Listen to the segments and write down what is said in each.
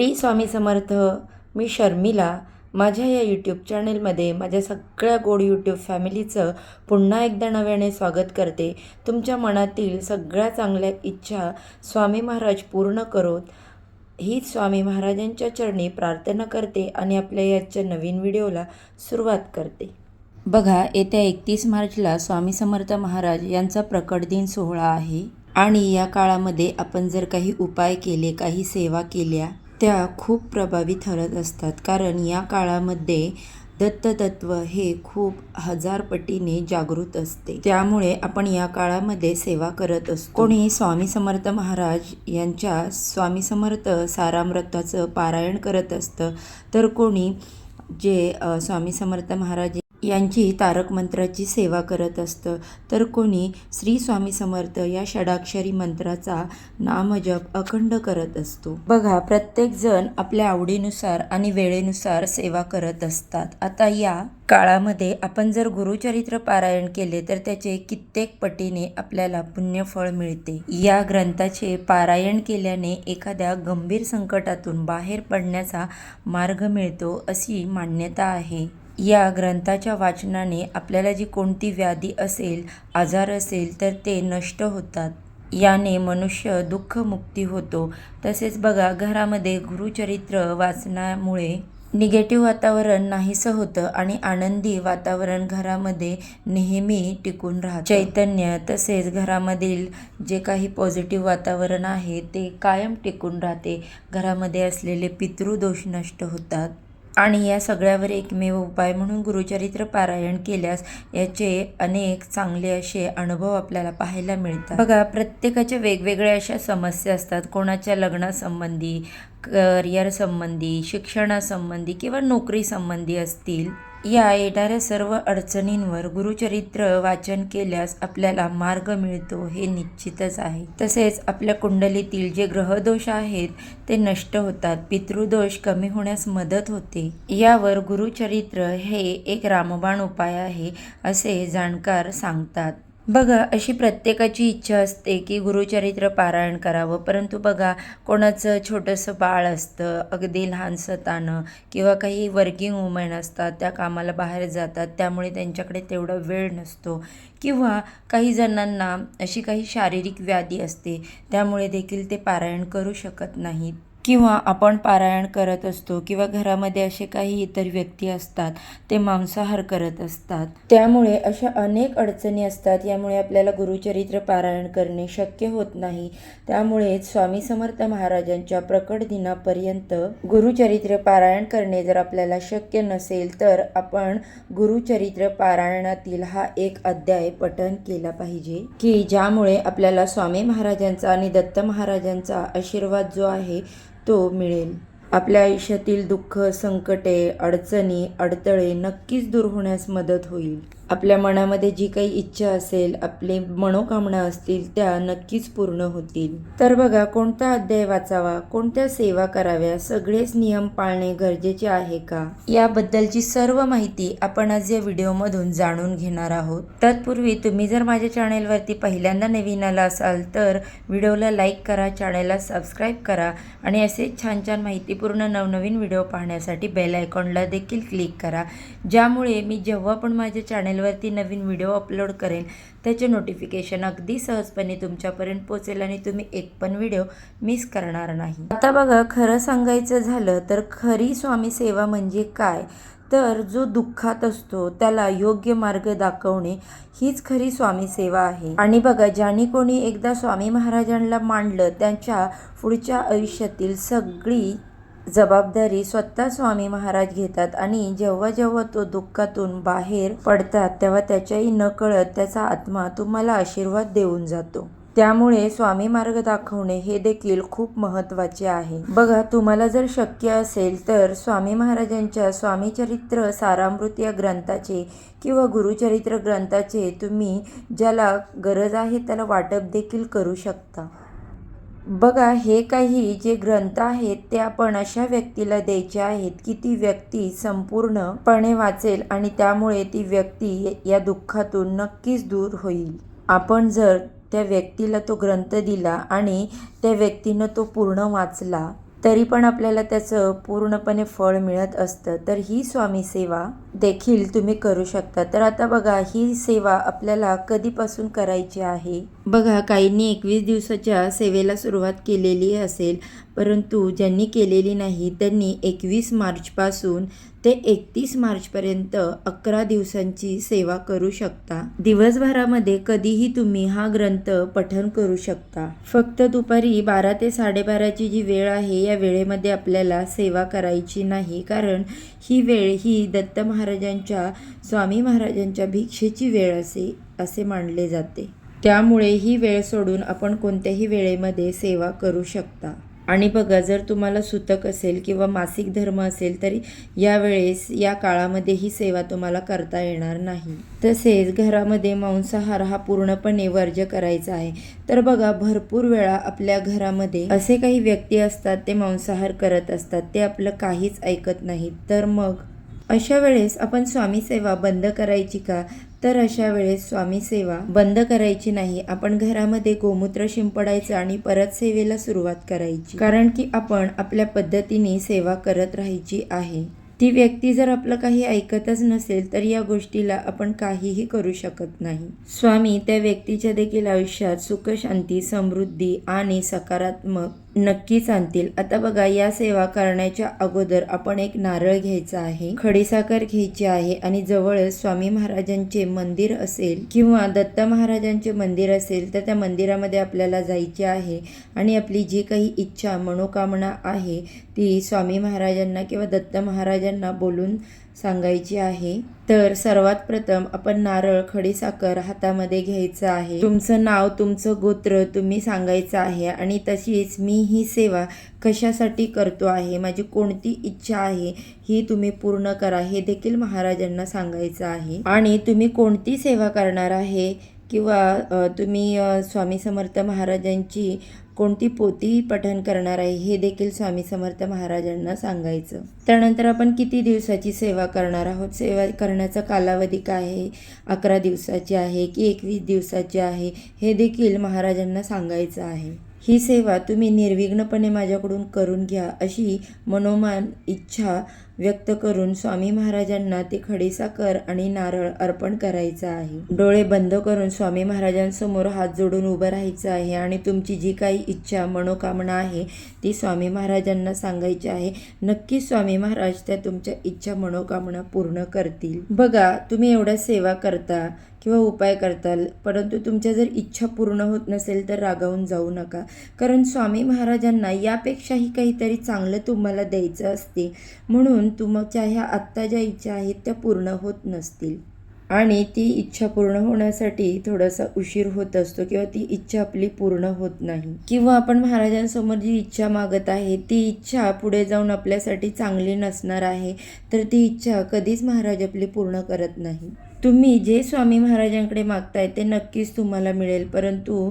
T Swami Samarth मी शर्मिला. माझ्या या YouTube चॅनेलमध्ये माझ्या सगळ्या गोड यूट्यूब फॅमिलीचं पुन्हा एकदा नव्याने स्वागत करते. तुमच्या मनातील सगळ्या चांगल्या इच्छा स्वामी महाराज पूर्ण करोत. हीच स्वामी महाराजांच्या चरणी प्रार्थना करते आणि आपल्या याच्या नवीन व्हिडिओला सुरुवात करते. बघा येत्या एकतीस मार्चला स्वामी समर्थ महाराज यांचा प्रकट दिन सोहळा आहे. आणि या काळामध्ये आपण जर काही उपाय केले काही सेवा केल्या त्या खूप प्रभावी ठरत असतात. कारण या काळामध्ये दत्ततत्व हे खूप हजार पटीने जागृत असते. त्यामुळे आपण या काळामध्ये सेवा करत असतो. कोणी स्वामी समर्थ महाराज यांच्या स्वामी समर्थ सारामृताचं पारायण करत असतं तर कोणी जे स्वामी समर्थ महाराज यांची तारक मंत्राची सेवा करत असतं. तर कोणी श्री स्वामी समर्थ या षडाक्षरी मंत्राचा नामजप अखंड करत असतो. बघा प्रत्येकजण आपल्या आवडीनुसार आणि वेळेनुसार सेवा करत असतात. आता या काळामध्ये आपण जर गुरुचरित्र पारायण केले तर त्याचे कित्येक पटीने आपल्याला पुण्यफळ मिळते. या ग्रंथाचे पारायण केल्याने एखाद्या गंभीर संकटातून बाहेर पडण्याचा मार्ग मिळतो अशी मान्यता आहे. या ग्रंथाच्या वाचनाने आपल्याला जी कोणती व्याधी असेल आजार असेल तर ते नष्ट होतात. याने मनुष्य दुःखमुक्ती होतो. तसेच बघा घरामध्ये गुरुचरित्र वाचनामुळे निगेटिव्ह वातावरण नाहीसं होतं आणि आनंदी वातावरण घरामध्ये नेहमी टिकून राहतं. चैतन्य तसेच घरामधील जे काही पॉझिटिव्ह वातावरण आहे ते कायम टिकून राहते. घरामध्ये असलेले पितृदोष नष्ट होतात. आणि या सगळ्यावर एकमेव उपाय म्हणून गुरुचरित्र पारायण केल्यास याचे अनेक चांगले असे अनुभव आपल्याला पाहायला मिळतात. बघा प्रत्येकाच्या वेगवेगळ्या अशा समस्या असतात. कोणाच्या लग्नासंबंधी करिअरसंबंधी शिक्षणासंबंधी किंवा नोकरीसंबंधी असतील या येणाऱ्या सर्व अडचणींवर गुरुचरित्र वाचन केल्यास आपल्याला मार्ग मिळतो हे निश्चितच आहे. तसेच आपल्या कुंडलीतील जे ग्रहदोष आहेत ते नष्ट होतात पितृदोष कमी होण्यास मदत होते. यावर गुरुचरित्र हे एक रामबाण उपाय आहे असे जाणकार सांगतात. बघा अशी प्रत्येकाची इच्छा असते की गुरुचरित्र पारायण करावं. परंतु बघा कोणाचं छोटंसं बाळ असतं अगदी लहान सतानं किंवा काही वर्किंग वुमेन असतात त्या कामाला बाहेर जातात त्यामुळे त्यांच्याकडे तेवढा वेळ नसतो. किंवा काही जणांना अशी काही शारीरिक व्याधी असते त्यामुळे देखील ते पारायण करू शकत नाहीत. किंवा आपण पारायण करत असतो किंवा घरामध्ये असे काही इतर व्यक्ती असतात ते मांसाहार करत असतात. त्यामुळे अशा अनेक अडचणी असतात यामुळे आपल्याला गुरुचरित्र पारायण करणे शक्य होत नाही. त्यामुळेच स्वामी समर्थ महाराजांच्या प्रकट दिनापर्यंत गुरुचरित्र पारायण करणे जर आपल्याला शक्य नसेल तर आपण गुरुचरित्र पारायणातील हा एक अध्याय पठन केला पाहिजे. की ज्यामुळे आपल्याला स्वामी महाराजांचा आणि दत्त महाराजांचा आशीर्वाद जो आहे तो मिळेल. आपल्या आयुष्यातील दुःख संकटे अडचणी अडथळे नक्कीच दूर होण्यास मदत होईल. आपल्या मनामध्ये जी काही इच्छा असेल आपले मनोकामना असतील त्या नक्कीच पूर्ण होतील. तर बघा कोणता अध्याय वाचावा? कोणत्या सेवा कराव्या? सगळेच नियम पाळणे गरजेचे आहे का? याबद्दलची सर्व माहिती आपण आज या व्हिडिओमधून जाणून घेणार आहोत. तत्पूर्वी तुम्ही जर माझ्या चॅनेलवरती पहिल्यांदा नवीन आला असाल तर व्हिडिओला लाईक करा चॅनेलला सबस्क्राईब करा आणि असे छान छान माहितीपूर्ण नवनवीन व्हिडिओ पाहण्यासाठी बेल आयकॉनला देखील क्लिक करा. ज्यामुळे मी जेव्हा पण माझ्या चॅनलवरती नवीन व्हिडिओ अपलोड करेन त्याचे नोटिफिकेशन अगदी सहजपणे तुमच्यापर्यंत पोचेल आणि तुम्ही एक पण व्हिडिओ मिस करणार नाही. आता बघा खरं सांगायचं झालं तर खरी स्वामी सेवा म्हणजे काय? तर जो दुःखात असतो त्याला योग्य मार्ग दाखवणे हीच खरी स्वामी सेवा आहे. आणि बघा ज्याने कोणी एकदा स्वामी महाराजांना मांडलं त्यांच्या पुढच्या आयुष्यातील सगळी जबाबदारी स्वतः स्वामी महाराज घेतात आणि जेव्हा जेव्हा तो दुःखातून बाहेर पडतात तेव्हा त्याच्याही नकळत त्याचा आत्मा तुम्हाला आशीर्वाद देऊन जातो. त्यामुळे स्वामी मार्ग दाखवणे हे देखील खूप महत्त्वाचे आहे. बघा तुम्हाला जर शक्य असेल तर स्वामी महाराजांच्या स्वामीचरित्र सारामृत या ग्रंथाचे किंवा गुरुचरित्र ग्रंथाचे तुम्ही ज्याला गरज आहे त्याला वाटप देखील करू शकता. बघा हे काही जे ग्रंथ आहेत ते आपण अशा व्यक्तीला द्यायचे आहेत की ती व्यक्ती संपूर्णपणे वाचेल आणि त्यामुळे ती व्यक्ती या दुःखातून नक्कीच दूर होईल. आपण जर त्या व्यक्तीला तो ग्रंथ दिला आणि त्या व्यक्तीनं तो पूर्ण वाचला तरी पण आपल्याला त्याचं पूर्णपणे फळ मिळत असतं. तर ही स्वामी सेवा देखील तुम्ही करू शकता. तर आता बघा ही सेवा आपल्याला कधीपासून करायची आहे? बघा काहींनी एकवीस दिवसाच्या सेवेला सुरुवात केलेली असेल परंतु ज्यांनी केलेली नाही त्यांनी एकवीस मार्चपासून ते एकतीस मार्चपर्यंत अकरा दिवसांची सेवा करू शकता. दिवसभरामध्ये कधीही तुम्ही हा ग्रंथ पठन करू शकता. फक्त दुपारी बारा ते साडेबाराची जी वेळ आहे या वेळेमध्ये आपल्याला सेवा करायची नाही कारण ही वेळ ही दत्त महाराजांच्या स्वामी महाराजांच्या भिक्षेची वेळ असे असे मानले जाते. त्यामुळे ही वेळ सोडून आपण कोणत्याही वेळेमध्ये सेवा करू शकता. आणि बघा जर तुम्हाला सुतक असेल किंवा मासिक धर्म असेल तरी यावेळेस या काळामध्ये ही सेवा तुम्हाला करता येणार नाही. तसेच घरामध्ये मांसाहार हा पूर्णपणे वर्ज्य करायचा आहे. तर बघा भरपूर वेळा आपल्या घरामध्ये असे काही व्यक्ती असतात ते मांसाहार करत असतात ते आपलं काहीच ऐकत नाहीत. तर मग अशा वेळेस आपण स्वामी सेवा बंद करायची का? तर अशा वेळेस स्वामी सेवा बंद करायची नाही. आपण घरामध्ये गोमूत्र शिंपडायचं आणि परत सेवेला सुरुवात करायची. कारण की आपण आपल्या पद्धतीने सेवा करत राहायची आहे. ती व्यक्ती जर आपलं काही ऐकतच नसेल तर या गोष्टीला आपण काहीही करू शकत नाही. स्वामी त्या व्यक्तीच्या देखील आयुष्यात सुख शांती समृद्धी आणि सकारात्मक नक्कीच आणतील आता बघा या सेवा करण्याच्या अगोदर आपण एक नारळ घ्यायचा आहे खडीसाखर घ्यायची आहे आणि जवळच स्वामी महाराजांचे मंदिर असेल किंवा दत्त महाराजांचे मंदिर असेल तर त्या मंदिरामध्ये आपल्याला जायचे आहे आणि आपली जी काही इच्छा मनोकामना आहे ती स्वामी महाराजांना किंवा दत्त महाराजांना बोलून सांगायची आहे. तर सर्वात प्रथम आपण नारळ खडीसाखर हातामध्ये घ्यायचं आहे. तुमचं नाव तुमचं गोत्र तुम्ही सांगायचं आहे आणि तशीच मी ही सेवा कशासाठी करतो आहे माझी कोणती इच्छा आहे ही तुम्ही पूर्ण करा हे देखील महाराजांना सांगायचं आहे. आणि तुम्ही कोणती सेवा करणार आहे? किंवा तुम्ही स्वामी समर्थ महाराजांची कोणती पोती पठण करणार आहे हे देखील स्वामी समर्थ महाराजांना सांगायचं. त्यानंतर आपण किती दिवसाची सेवा करणार आहोत? सेवा करण्याचा कालावधी काय आहे? अकरा दिवसाची आहे की एकवीस दिवसाची आहे? हे देखील महाराजांना सांगायचं आहे. ही सेवा तुम्ही निर्विघ्नपणे माझ्याकडून करून घ्या अशी मनोमान इच्छा व्यक्त करून स्वामी महाराजांना ते खडीसाखर आणि नारळ अर्पण करायचं आहे. डोळे बंद करून स्वामी महाराजांसमोर हात जोडून उभं राहायचं आहे आणि तुमची जी काही इच्छा मनोकामना आहे ती स्वामी महाराजांना सांगायची आहे. नक्की स्वामी महाराज त्या तुमच्या इच्छा मनोकामना पूर्ण करतील. बघा तुम्ही एवढ्या सेवा करता किंवा उपाय करताल परंतु तुमच्या जर इच्छा पूर्ण होत नसेल तर रागावून जाऊ नका. कारण स्वामी महाराजांना यापेक्षाही काहीतरी चांगलं तुम्हाला द्यायचं असते. म्हणून तुमच्या ह्या आत्ता ज्या इच्छा आहेत त्या पूर्ण होत नसतील. आणि ती इच्छा पूर्ण होण्यासाठी थोडासा उशीर होत असतो किंवा ती इच्छा आपली पूर्ण होत नाही. किंवा आपण महाराजांसमोर जी इच्छा मागत आहे ती इच्छा पुढे जाऊन आपल्यासाठी चांगली नसणार आहे तर ती इच्छा कधीच महाराज आपली पूर्ण करत नाही. तुम्ही जे स्वामी महाराजांकडे मागताय ते नक्कीच तुम्हाला मिळेल. परंतु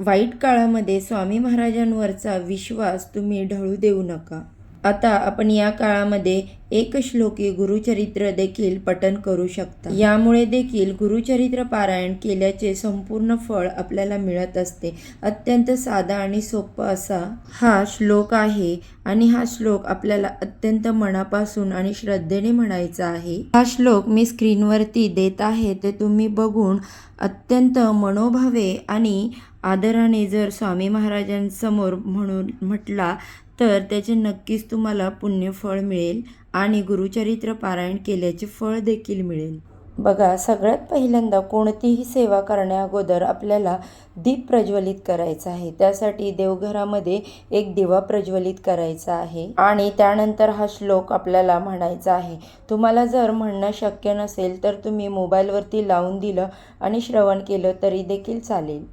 वाईट काळामध्ये स्वामी महाराजांवरचा विश्वास तुम्ही ढळू देऊ नका. आता आपण या काळामध्ये एक श्लोकी गुरुचरित्र देखील पठन करू शकता. यामुळे देखील गुरुचरित्र पारायण केल्याचे संपूर्ण फळ आपल्याला मिळत असते. अत्यंत साधा आणि सोपा असा हा श्लोक आहे आणि हा श्लोक आपल्याला अत्यंत मनापासून आणि श्रद्धेने म्हणायचा आहे. हा श्लोक मी स्क्रीनवरती देत आहे ते तुम्ही बघून अत्यंत मनोभावे आणि आदराने जर स्वामी महाराजांसमोर म्हणून म्हटला तर त्याचे नक्कीच तुम्हाला पुण्यफळ मिळेल. आणि गुरुचरित्र पारायण केल्याचे फळ देखील मिळेल. बघा सगळ्यात पहिल्यांदा कोणतीही सेवा करण्याअगोदर आपल्याला दीप प्रज्वलित करायचा आहे. त्यासाठी देवघरामध्ये एक दिवा प्रज्वलित करायचा आहे. आणि त्यानंतर हा श्लोक आपल्याला म्हणायचा आहे. तुम्हाला जर म्हणणं शक्य नसेल तर तुम्ही मोबाईलवरती लावून दिलं आणि श्रवण केलं तरी देखील चालेल.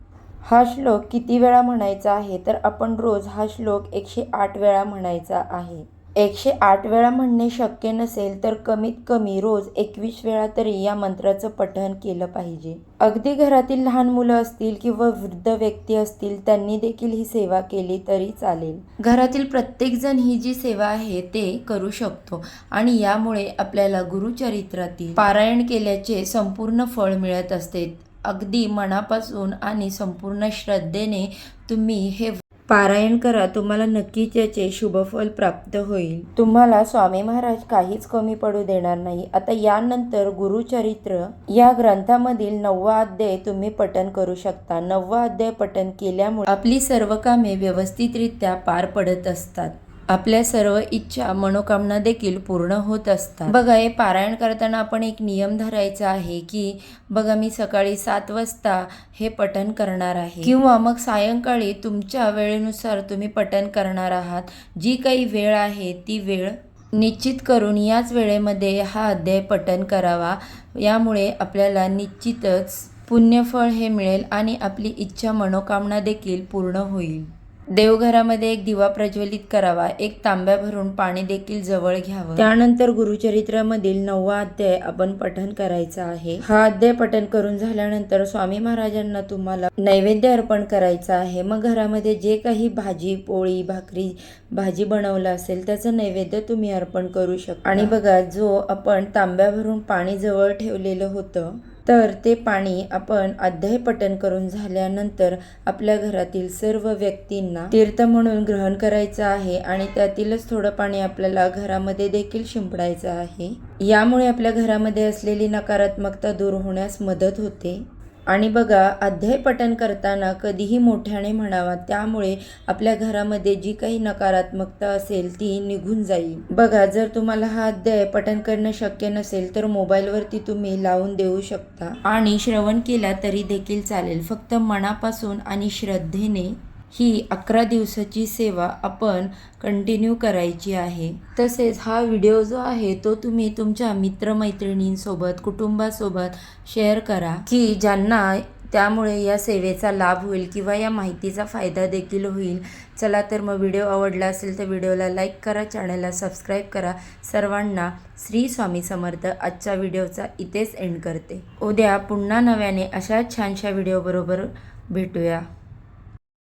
हा श्लोक किती वेळा म्हणायचा आहे? तर आपण रोज हा श्लोक एकशे आठ वेळा म्हणायचा आहे. एकशे आठ वेळा म्हणणे शक्य नसेल तर कमीत कमी रोज एकवीस वेळा तरी या मंत्राचं पठण केलं पाहिजे. अगदी घरातील लहान मुलं असतील किंवा वृद्ध व्यक्ती असतील त्यांनी देखील ही सेवा केली तरी चालेल. घरातील प्रत्येकजण ही जी सेवा आहे ते करू शकतो आणि यामुळे आपल्याला गुरुचरित्रातील पारायण केल्याचे संपूर्ण फळ मिळत असते. अगदी मनापासून आणि संपूर्ण श्रद्धेने तुम्ही हे पारायण करा तुम्हाला नक्कीच याचे शुभफल प्राप्त होईल. तुम्हाला स्वामी महाराज काहीच कमी पडू देणार नाही. आता यानंतर गुरुचरित्र या ग्रंथामधील नववा अध्याय तुम्ही पठन करू शकता. नववा अध्याय पठन केल्यामुळे आपली सर्व कामे व्यवस्थितरित्या पार पडत असतात. आपल्या सर्व इच्छा मनोकामना देखील पूर्ण होत असतात. बघा हे पारायण करताना आपण एक नियम धरायचा आहे की बघा मी सकाळी सात वाजता हे पठन करणार आहे. किंवा मग सायंकाळी तुमच्या वेळेनुसार तुम्ही पठन करणार आहात. जी काही वेळ आहे ती वेळ निश्चित करून याच वेळेमध्ये हा अध्याय पठन करावा. यामुळे आपल्याला निश्चितच पुण्यफळ हे मिळेल आणि आपली इच्छा मनोकामना देखील पूर्ण होईल. देवघरामध्ये एक दिवा प्रज्वलित करावा एक तांब्या भरून पाणी देखील जवळ घ्यावं. त्यानंतर गुरुचरित्रामधील नववा अध्याय आपण पठन करायचा आहे. हा अध्याय पठन करून झाल्यानंतर स्वामी महाराजांना तुम्हाला नैवेद्य अर्पण करायचा आहे. मग घरामध्ये जे काही भाजी पोळी भाकरी भाजी बनवलं असेल त्याचं नैवेद्य तुम्ही अर्पण करू शकता. आणि बघा जो आपण तांब्या भरून पाणी जवळ ठेवलेलं होतं तर ते पाणी आपण अध्याय पठन करून झाल्यानंतर आपल्या घरातील सर्व व्यक्तींना तीर्थ म्हणून ग्रहण करायचं आहे आणि त्यातीलच थोडं पाणी आपल्याला घरामध्ये देखील शिंपडायचं आहे. यामुळे आपल्या घरामध्ये असलेली नकारात्मकता दूर होण्यास मदत होते. आणि बघा अध्याय पठन करताना कधीही मोठ्याने म्हणावा त्यामुळे आपल्या घरामध्ये जी काही नकारात्मकता असेल ती निघून जाईल. बघा जर तुम्हाला हा अध्याय पठन करणं शक्य नसेल तर मोबाईलवरती तुम्ही लावून देऊ शकता. आणि श्रवण केला तरी देखील चालेल. फक्त मनापासून आणि श्रद्धेने ही अकरा दिवसाची सेवा आपण कंटिन्यू करायची आहे. तसेच हा व्हिडिओ जो आहे तो तुम्ही तुमच्या मित्रमैत्रिणींसोबत कुटुंबासोबत शेअर करा की ज्यांना त्यामुळे या सेवेचा लाभ होईल किंवा या माहितीचा फायदा देखील होईल. चला तर मग व्हिडिओ आवडला असेल तर व्हिडिओला लाईक करा चॅनलला सबस्क्राईब करा. सर्वांना श्री स्वामी समर्थ. आजच्या व्हिडिओचा इथेच एंड करते. उद्या पुन्हा नव्याने अशा छानशा व्हिडिओबरोबर भेटूया.